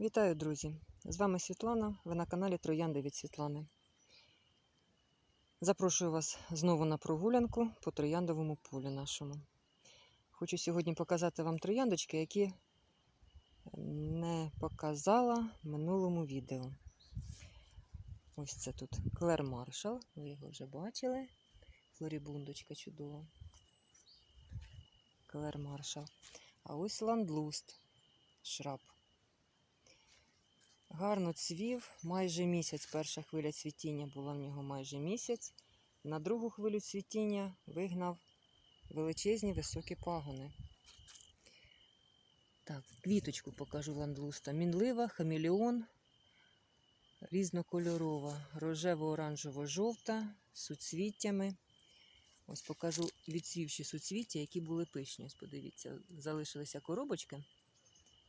Вітаю, друзі! З вами Світлана. Ви на каналі Троянди від Світлани. Запрошую вас знову на прогулянку по трояндовому полю нашому. Хочу сьогодні показати вам трояндочки, які не показала в минулому відео. Ось це тут Клер Маршал. Ви його вже бачили. Флорібундочка чудова. Клер Маршал. А ось ландлуст шраб. Гарно цвів, майже місяць. Перша хвиля цвітіння була в нього майже місяць. На другу хвилю цвітіння вигнав величезні високі пагони. Так, квіточку покажу ландлуста. Мінлива, хамелеон, різнокольорова, рожево-оранжево-жовта, з суцвіттями. Ось покажу відсвівші суцвіття, які були пишні. Ось подивіться, залишилися коробочки.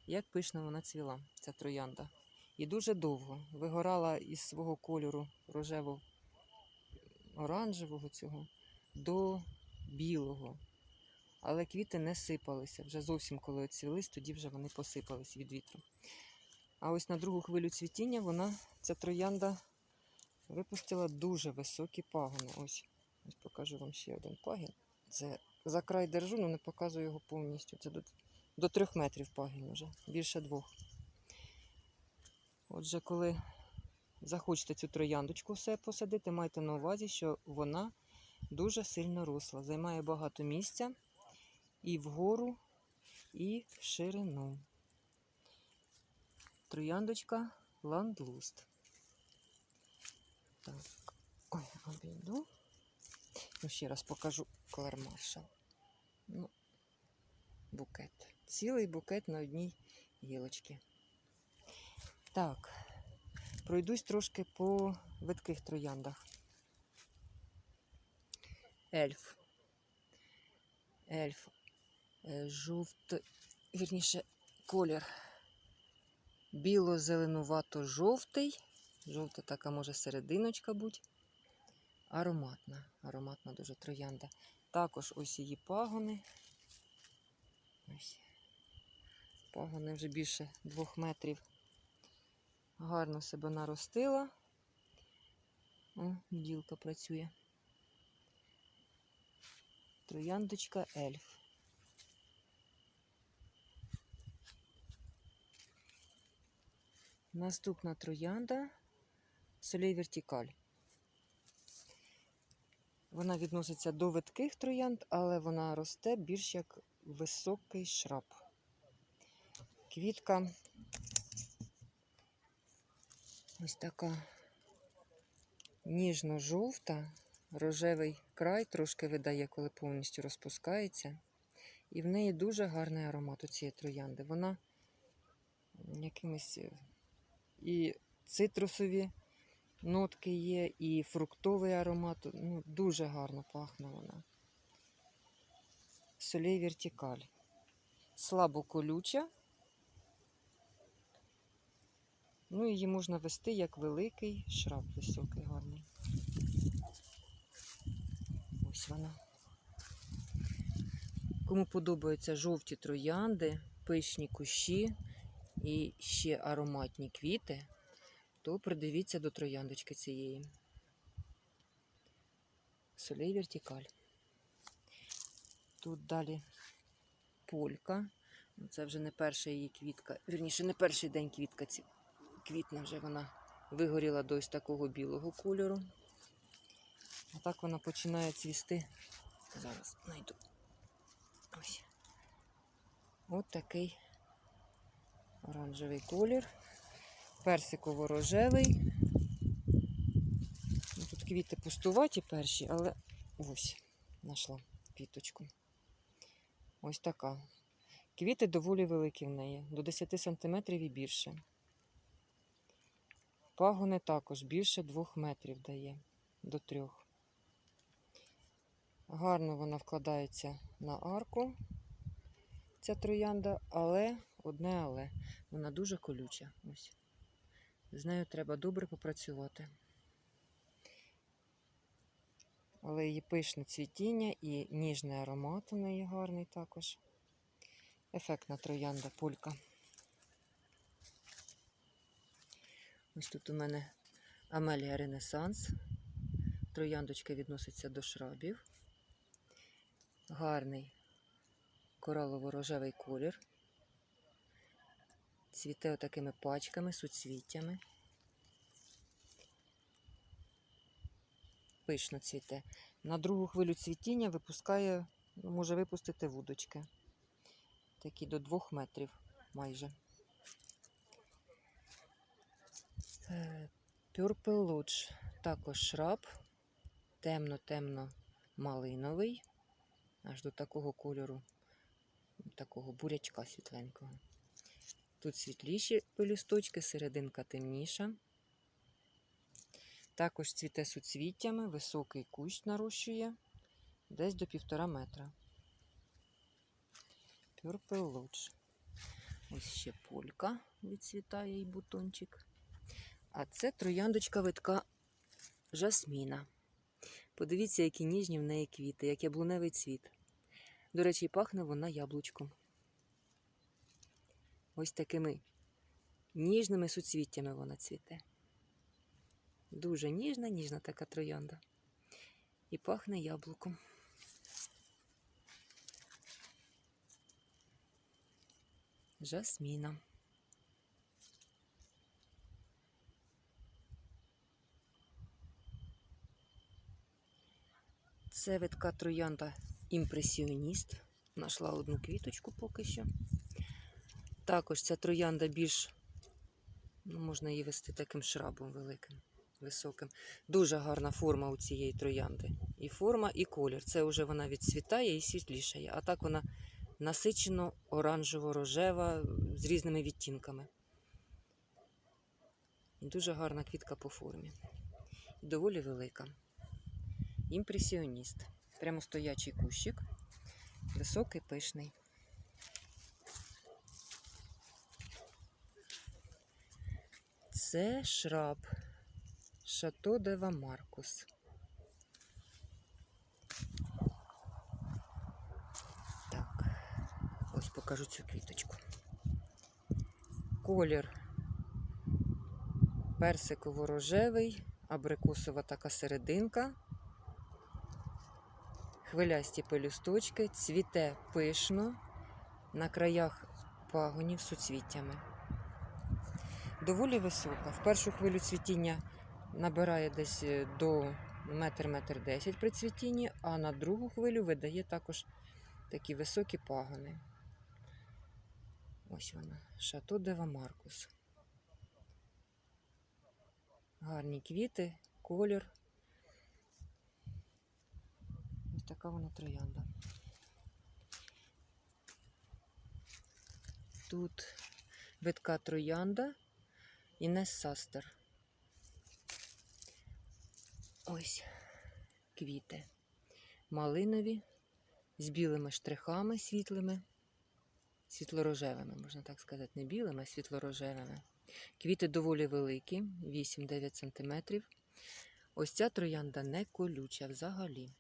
Як пишно вона цвіла, ця троянда. І дуже довго вигорала із свого кольору рожево-оранжевого цього до білого. Але квіти не сипалися. Вже зовсім коли оцвілись, тоді вже вони посипались від вітру. А ось на другу хвилю цвітіння вона, ця троянда, випустила дуже високі пагони. Ось, ось покажу вам ще один пагін. Це за край держу, але не показую його повністю. Це до, до трьох метрів пагін вже, більше двох. Отже, коли захочете цю трояндочку все посадити, майте на увазі, що вона дуже сильно росла, займає багато місця і вгору, і в ширину. Трояндочка ландлуст. Так, ой, обійду. Ну, ще раз покажу Клер Маршал. Ну, букет. Цілий букет на одній гілочці. Так, пройдусь трошки по видких трояндах. Ельф. Ельф. Е, Жовтий, вірніше, колір. Біло-зеленувато-жовтий. Жовта така може серединочка бути. Ароматна. Ароматна дуже троянда. Також ось її пагони. Ось. Пагони вже більше двох метрів гарно себе наростила. О, бділка працює. Трояндочка ельф. Наступна троянда солей вертикаль. Вона відноситься до видких троянд, але вона росте більш як високий шраб. Квітка Ось така ніжно-жовта, рожевий край трошки видає, коли повністю розпускається. І в неї дуже гарний аромат у цієї троянди. Вона якимись і цитрусові нотки є, і фруктовий аромат. Ну, Дуже гарно пахне вона. Солей вертикаль. Слабо колюча. Ну, її можна вести як великий шраб високий, гарний. Ось вона. Кому подобаються жовті троянди, пишні кущі і ще ароматні квіти, то придивіться до трояндочки цієї. Солей вертикаль. Тут далі полька. Це вже не перша її квітка, вірніше, не перший день квітка ці квітне вже вона вигоріла до ось такого білого кольору. А так вона починає цвісти. Зараз знайду. Ось. От такий оранжевий колір. Персиково-рожевий. Ну, тут квіти пустуваті перші, але ось знайшла квіточку. Ось така. Квіти доволі великі в неї, до 10 см і більше. Пагони також більше двох метрів дає до трьох. Гарно вона вкладається на арку, ця троянда, але одне але. Вона дуже колюча. Ось. З нею треба добре попрацювати. Але її пишне цвітіння і ніжний аромат у неї гарний також. Ефектна троянда пулька. Ось тут у мене Амелія Ренесанс. Трояндочка відноситься до шрабів. Гарний коралово-рожевий колір. Цвіте отакими пачками, суцвіттями. Пишно цвіте. На другу хвилю цвітіння випускає, ну, може випустити вудочки. Такі до двох метрів майже. Purple Lodge. Також шраб. Темно-темно малиновий. Аж до такого кольору, такого бурячка світленького. Тут світліші пелюсточки, серединка темніша. Також цвіте суцвіттями, високий кущ нарощує десь до півтора метра. Purple Lodge. Ось ще полька відцвітає і бутончик. А це трояндочка витка жасміна. Подивіться, які ніжні в неї квіти, як яблуневий цвіт. До речі, пахне вона яблучком. Ось такими ніжними суцвіттями вона цвіте. Дуже ніжна, ніжна така троянда. І пахне яблуком. Жасміна. Це витка троянда імпресіоніст. Нашла одну квіточку поки що. Також ця троянда більш, ну, можна її вести таким шрабом великим, високим. Дуже гарна форма у цієї троянди. І форма, і колір. Це вже вона відцвітає і світлішає. А так вона насичено оранжево-рожева з різними відтінками. Дуже гарна квітка по формі. Доволі велика. Імпресіоніст. Прямо стоячий кущик. Високий, пишний. Це шраб Шато Дева Маркус. Так, ось покажу цю квіточку. Колір персиково-рожевий, абрикосова така серединка. Хвилясті пелюсточки, цвіте пишно, на краях пагонів суцвіттями. Доволі висока. В першу хвилю цвітіння набирає десь е, до метр-метр десять при цвітінні, а на другу хвилю видає також такі високі пагони. Ось вона, Шато Дева Маркус. Гарні квіти, колір. Ось така вона троянда. Тут витка троянда Інес Састер. Ось квіти. Малинові з білими штрихами світлими, світлорожевими, можна так сказати, не білими, а світлорожевими. Квіти доволі великі, 8-9 см. Ось ця троянда не колюча взагалі.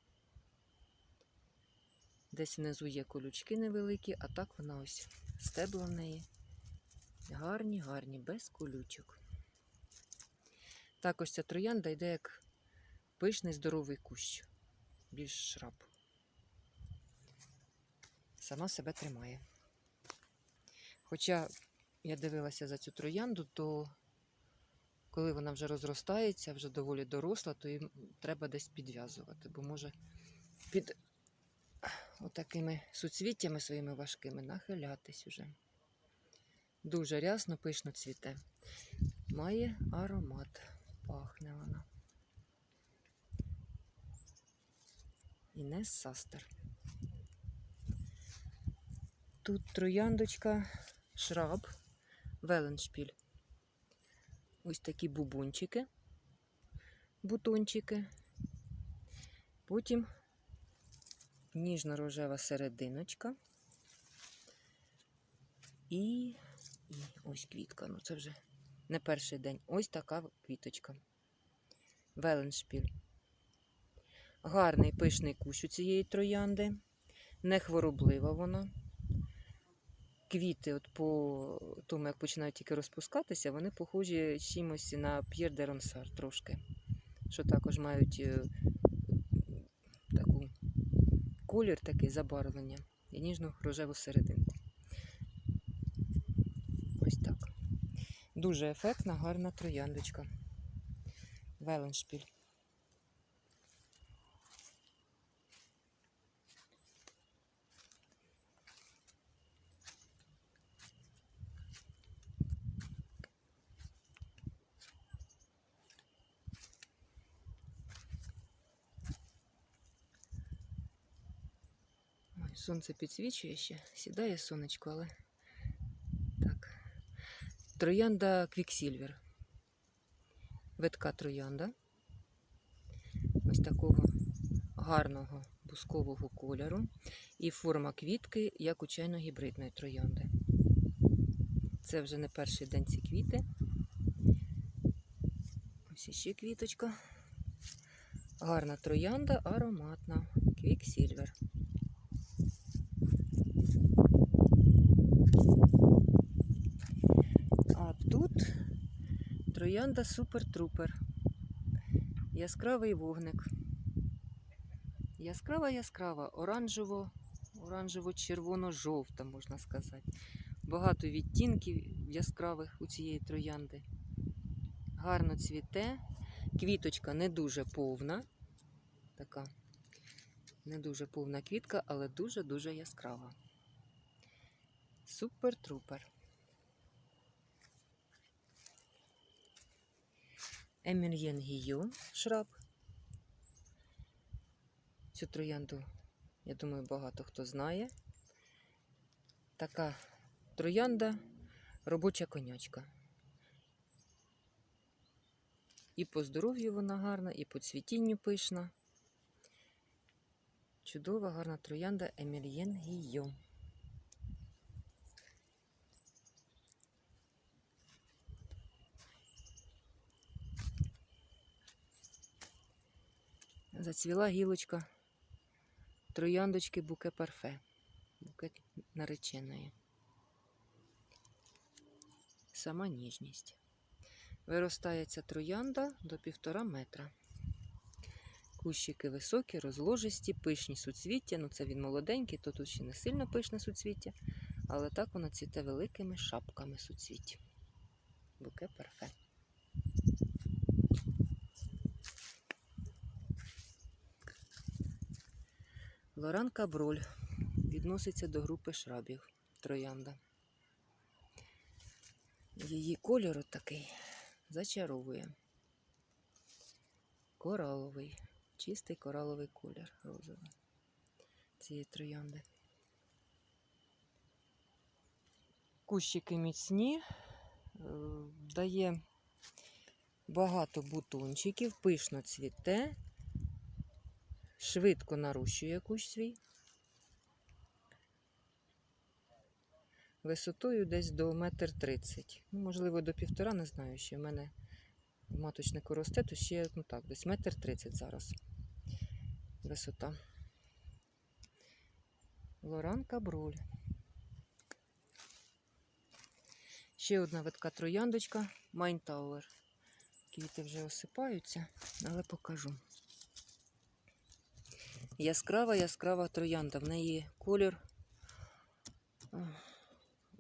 Десь внизу є колючки невеликі, а так вона ось стебла в неї. Гарні, гарні, без колючок. Також ця троянда йде як пишний здоровий кущ, більш шраб. Сама себе тримає. Хоча я дивилася за цю троянду, то коли вона вже розростається, вже доволі доросла, то їм треба десь підв'язувати, бо може під отакими суцвіттями своїми важкими нахилятись уже. Дуже рясно, пишно цвіте. Має аромат. Пахне вона. Інес Састер. Тут трояндочка, шраб, веленшпіль. Ось такі бубончики, бутончики. Потім ніжно-рожева серединочка. І, і ось квітка. Ну це вже не перший день. Ось така квіточка. Веленшпіль. Гарний пишний кущ у цієї троянди. Не хвороблива вона. квіти, от по тому, як починають тільки розпускатися, вони похожі чимось на П'єр де Ронсар трошки. Що також мають е, колір такий забарвлення і ніжну рожеву серединку. Ось так. Дуже ефектна, гарна трояндочка. Веленшпіль. Ой, сонце підсвічує ще, сідає сонечко, але так. Троянда Квіксільвер. Витка троянда. Ось такого гарного бускового кольору. І форма квітки, як у чайно-гібридної троянди. Це вже не перший день ці квіти. Ось іще квіточка. Гарна троянда, ароматна. Квіксільвер. А тут троянда супер-трупер. Яскравий вогник. Яскрава яскрава, оранжево, оранжево-червоно-жовта, можна сказати. Багато відтінків яскравих у цієї троянди. Гарно цвіте. Квіточка не дуже повна. Така не дуже повна квітка, але дуже-дуже яскрава. Супер-трупер. Емільєн Гію шраб. Цю троянду, я думаю, багато хто знає. Така троянда робоча конячка. І по здоров'ю вона гарна, і по цвітінню пишна. Чудова, гарна троянда Емільєн Гійо. Зацвіла гілочка трояндочки буке парфе. Букет нареченої. Сама ніжність. Виростає ця троянда до півтора метра. Кущики високі, розложисті, пишні суцвіття. Ну, це він молоденький, то тут ще не сильно пишне суцвіття, але так воно цвіте великими шапками суцвіття. Буке парфе. Лоран Каброль відноситься до групи шрабів троянда. Її кольор такий зачаровує. Кораловий, чистий кораловий колір розовий цієї троянди. Кущики міцні, е, дає багато бутончиків, пишно цвіте, швидко нарощує кущ свій. Висотою десь до метр тридцять. Ну, можливо, до півтора, не знаю, ще в мене маточнику росте, то ще ну так, десь метр тридцять зараз. Висота. Лоран Каброль. Ще одна витка трояндочка Майнтауер. Квіти вже осипаються, але покажу. Яскрава, яскрава троянда. В неї колір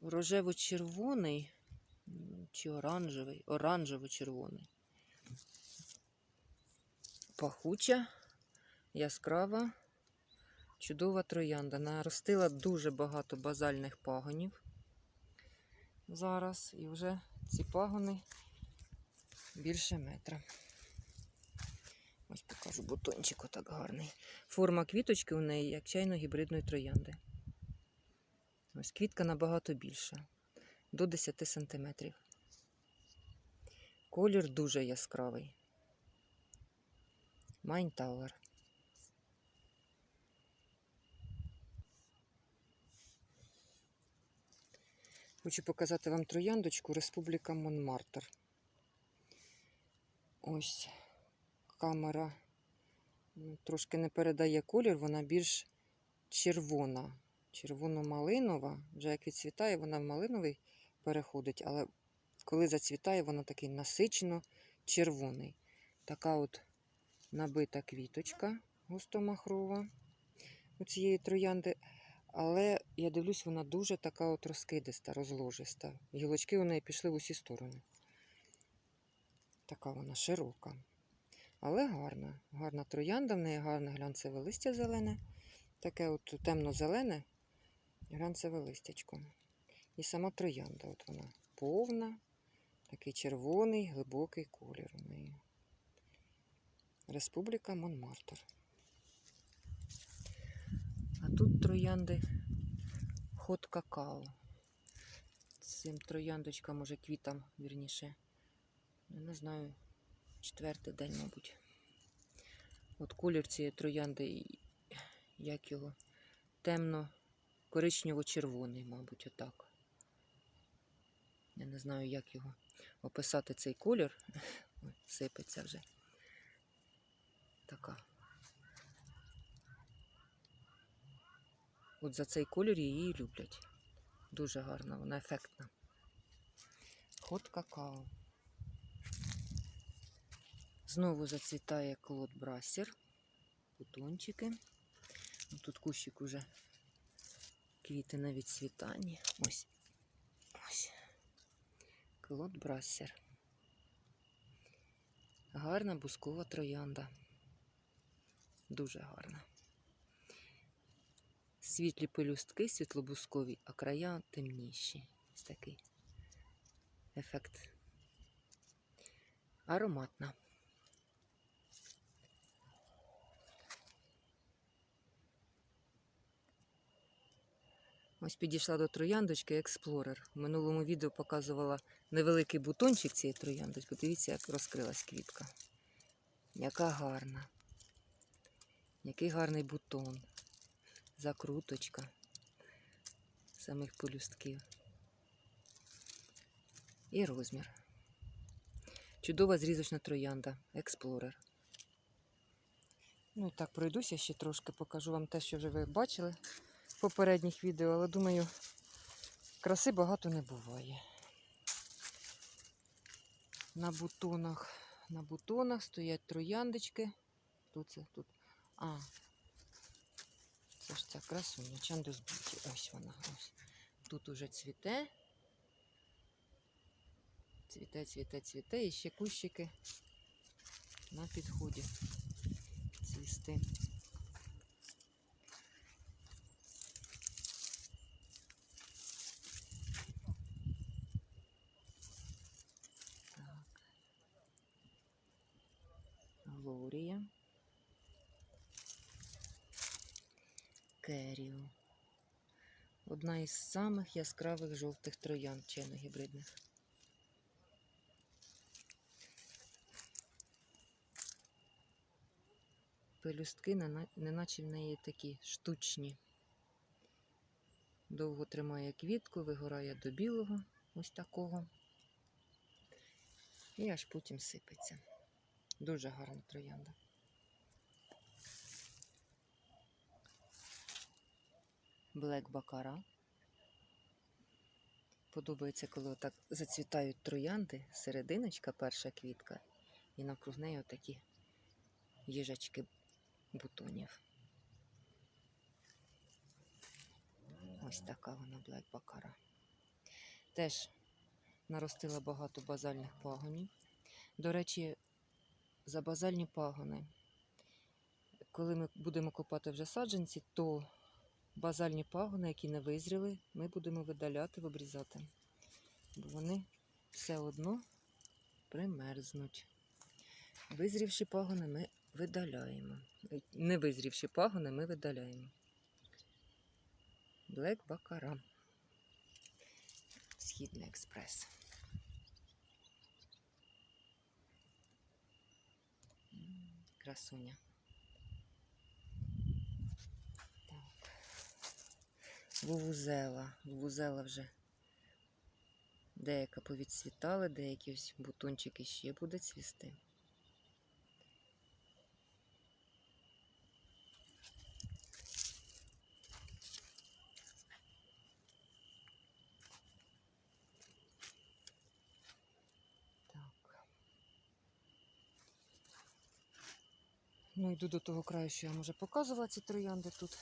рожево-червоний чи оранжевий, оранжево-червоний. Пахуча, яскрава, чудова троянда. Наростила дуже багато базальних пагонів зараз. І вже ці пагони більше метра. Ось покажу бутончик отак гарний. Форма квіточки у неї, як чайно-гібридної троянди. Ось квітка набагато більша, до 10 см. Колір дуже яскравий. Майнтауер. Хочу показати вам трояндочку Республіка Монмартр. Ось камера ну, трошки не передає колір, вона більш червона. червоно-малинова. Вже як відцвітає, вона в малиновий переходить, але коли зацвітає, вона такий насичено червоний. Така от набита квіточка густомахрова у цієї троянди. Але я дивлюсь, вона дуже така от розкидиста, розложиста. Гілочки у неї пішли в усі сторони. Така вона широка. Але гарна. Гарна троянда, в неї гарне глянцеве листя зелене. Таке от темно-зелене глянцеве листячко. І сама троянда, от вона повна, такий червоний, глибокий колір у неї. Республіка Монмартр. А тут троянди ход какао. Цим трояндочкам, може, квітам, вірніше. Не знаю, четвертий день, мабуть. От колір цієї троянди, як його, темно коричнево-червоний, мабуть, отак. Я не знаю, як його описати цей колір. Сипеться вже. Така. От за цей колір її люблять. Дуже гарна, вона ефектна. Ход какао. Знову зацвітає клод брасер. Бутончики. Ну, Тут кущик уже квіти на відцвітанні. Ось. Ось. Клод брасер. Гарна бускова троянда. Дуже гарна. Світлі пелюстки світлобускові, а края темніші. Ось такий ефект. Ароматна. Ось підійшла до трояндочки Експлорер. В минулому відео показувала невеликий бутончик цієї трояндочки. Дивіться, як розкрилась квітка. Яка гарна. Який гарний бутон. Закруточка самих полюстків. І розмір. Чудова зрізочна троянда. Експлорер. Ну і так, пройдуся ще трошки, покажу вам те, що вже ви бачили попередніх відео, але думаю, краси багато не буває. На бутонах, на бутонах стоять трояндочки. Тут це тут. А, це ж ця красуня, Чандус Б'юті. Ось вона. Ось. Тут уже цвіте. Цвіте, цвіте, цвіте. І ще кущики на підході цвісти. Глорія. Керіо. Одна із самих яскравих жовтих троянд чайно-гібридних. Пелюстки, неначе в неї такі штучні. Довго тримає квітку, вигорає до білого, ось такого. І аж потім сипеться. Дуже гарна троянда. Блек Бакара. Подобається, коли отак зацвітають троянди, серединочка, перша квітка, і навкруг неї отакі їжачки бутонів. Ось така вона Блек Бакара. Теж наростила багато базальних пагонів. До речі, за базальні пагони, коли ми будемо копати вже саджанці, то базальні пагони, які не визріли, ми будемо видаляти, обрізати. Бо вони все одно примерзнуть. Визрівші пагони ми видаляємо. Е, Не визрівші пагони ми видаляємо. Блек Бакара. Східний експрес. Красуня. Так. Вувузела. Вувузела вже деяка повідцвітали, деякі ось бутончики ще буде цвісти. Ну, йду до того краю, що я може показувала ці троянди тут.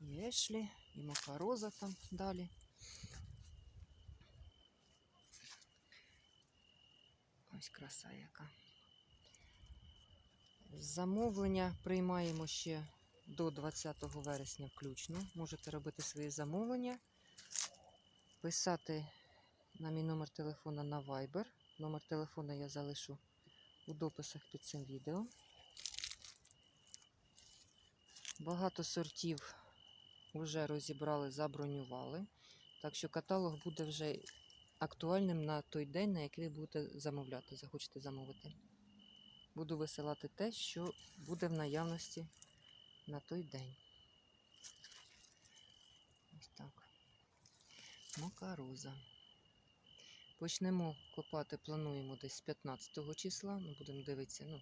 І Ешлі, і Макароза там далі. Ось краса яка. Замовлення приймаємо ще до 20 вересня включно. Можете робити свої замовлення, писати на мій номер телефона на Viber. Номер телефона я залишу у дописах під цим відео. Багато сортів вже розібрали, забронювали. Так що каталог буде вже актуальним на той день, на який ви будете замовляти, захочете замовити. Буду висилати те, що буде в наявності на той день. Ось так. Макароза. Почнемо копати, плануємо десь з 15 числа. Ми будемо дивитися ну,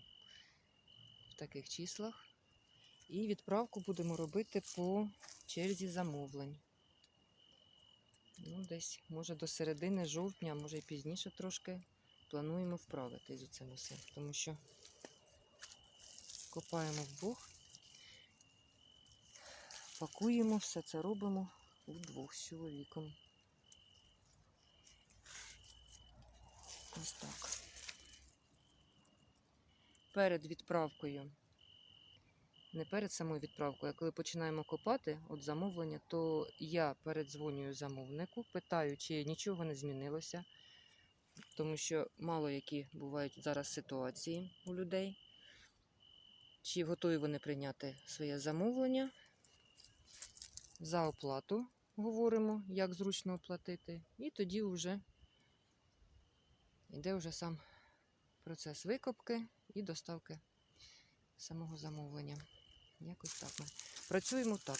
в таких числах. І відправку будемо робити по черзі замовлень. Ну, десь, може, до середини жовтня, може і пізніше трошки плануємо вправити з цим усім. Тому що копаємо вдвох, пакуємо, все це робимо вдвох з чоловіком. Ось так. Перед відправкою, не перед самою відправкою, а коли починаємо копати от замовлення, то я передзвонюю замовнику, питаю, чи нічого не змінилося, тому що мало які бувають зараз ситуації у людей, чи готові вони прийняти своє замовлення. За оплату говоримо, як зручно оплатити, і тоді вже Іде вже сам процес викопки і доставки самого замовлення. Якось так ми працюємо так.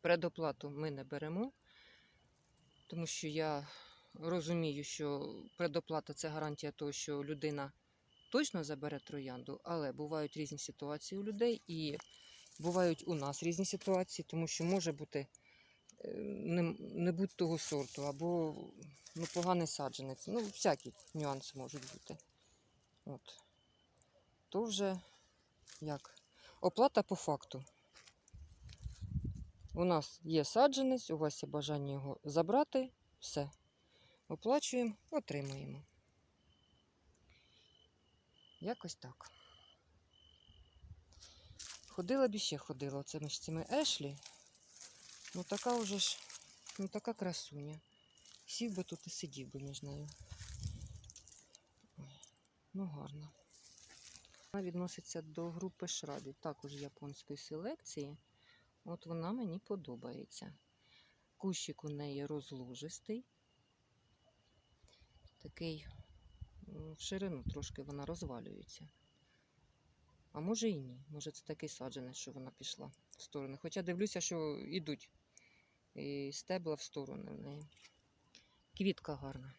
Предоплату ми не беремо, тому що я розумію, що предоплата це гарантія того, що людина точно забере троянду, але бувають різні ситуації у людей і бувають у нас різні ситуації, тому що може бути не, не будь того сорту, або ну, поганий саджанець. Ну, всякі нюанси можуть бути. От. То вже як? Оплата по факту. У нас є саджанець, у вас є бажання його забрати, все. Оплачуємо, отримуємо. Якось так. Ходила б іще ходила оце між цими ешлі. Ну така вже ж, ну така красуня. Сів би тут і сидів би між нею. Ну гарно. Вона відноситься до групи шрабів, також японської селекції. От вона мені подобається. Кущик у неї розложистий. Такий в ширину трошки вона розвалюється. А може і ні. Може це такий саджанець, що вона пішла в сторони. Хоча дивлюся, що йдуть і стебла в сторони в неї. Квітка гарна.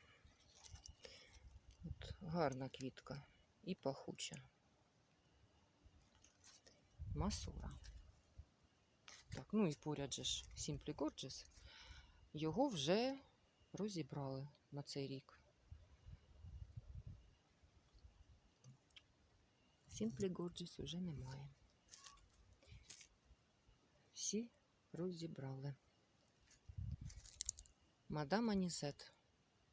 От, гарна квітка і пахуча. Масура. Так, ну і поряд же ж Simply Gorgeous. Його вже розібрали на цей рік. Simply Gorgeous вже немає. Всі розібрали. Мадам Анісет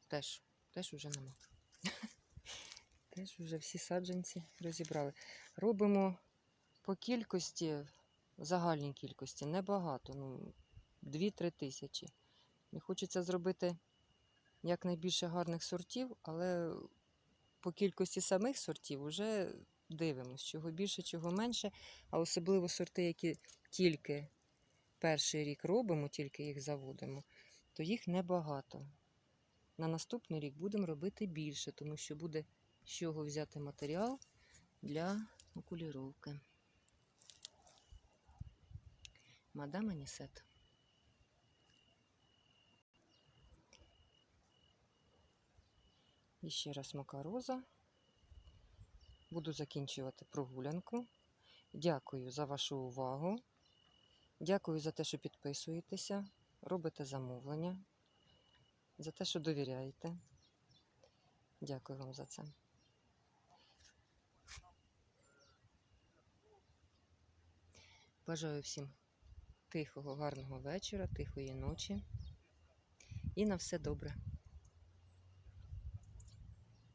теж, теж уже нема. Теж вже всі саджанці розібрали. Робимо по кількості, загальній кількості, небагато, ну, 2-3 тисячі. Не хочеться зробити якнайбільше гарних сортів, але по кількості самих сортів вже дивимося, чого більше, чого менше. А особливо сорти, які тільки перший рік робимо, тільки їх заводимо, то їх небагато. На наступний рік будемо робити більше, тому що буде з чого взяти матеріал для окуліровки. Мадам Анісет. І ще раз макароза. Буду закінчувати прогулянку. Дякую за вашу увагу. Дякую за те, що підписуєтеся, робите замовлення, за те, що довіряєте. Дякую вам за це. Бажаю всім тихого, гарного вечора, тихої ночі і на все добре.